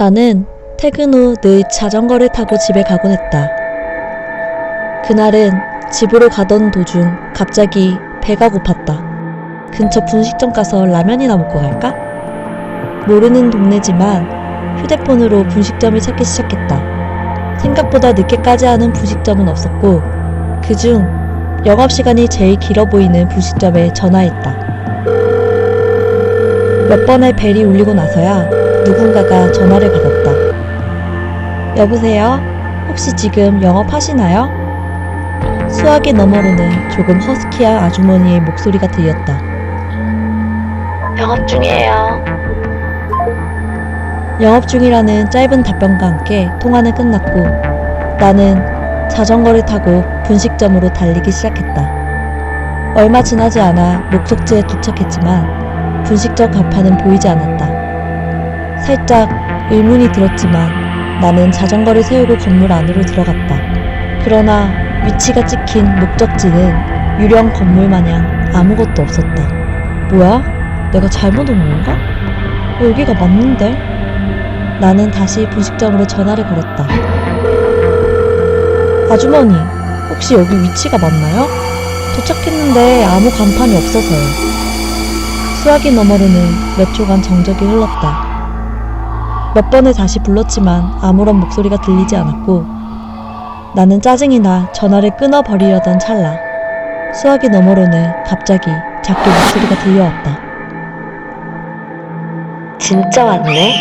나는 퇴근 후 늘 자전거를 타고 집에 가곤 했다. 그날은 집으로 가던 도중 갑자기 배가 고팠다. 근처 분식점 가서 라면이나 먹고 갈까? 모르는 동네지만 휴대폰으로 분식점을 찾기 시작했다. 생각보다 늦게까지 하는 분식점은 없었고 그중 영업시간이 제일 길어 보이는 분식점에 전화했다. 몇 번의 벨이 울리고 나서야 누군가가 전화를 받았다. 여보세요? 혹시 지금 영업하시나요? 수화기 너머로는 조금 허스키한 아주머니의 목소리가 들렸다. 영업 중이에요. 영업 중이라는 짧은 답변과 함께 통화는 끝났고 나는 자전거를 타고 분식점으로 달리기 시작했다. 얼마 지나지 않아 목적지에 도착했지만 분식점 간판은 보이지 않았다. 살짝 의문이 들었지만 나는 자전거를 세우고 건물 안으로 들어갔다. 그러나 위치가 찍힌 목적지는 유령 건물 마냥 아무것도 없었다. 뭐야? 내가 잘못 온 건가? 어, 여기가 맞는데? 나는 다시 분식점으로 전화를 걸었다. 아주머니, 혹시 여기 위치가 맞나요? 도착했는데 아무 간판이 없어서요. 수화기 너머로는 몇 초간 정적이 흘렀다. 몇 번을 다시 불렀지만 아무런 목소리가 들리지 않았고 나는 짜증이 나 전화를 끊어버리려던 찰나 수화기 너머로는 갑자기 작게 목소리가 들려왔다. 진짜 왔네?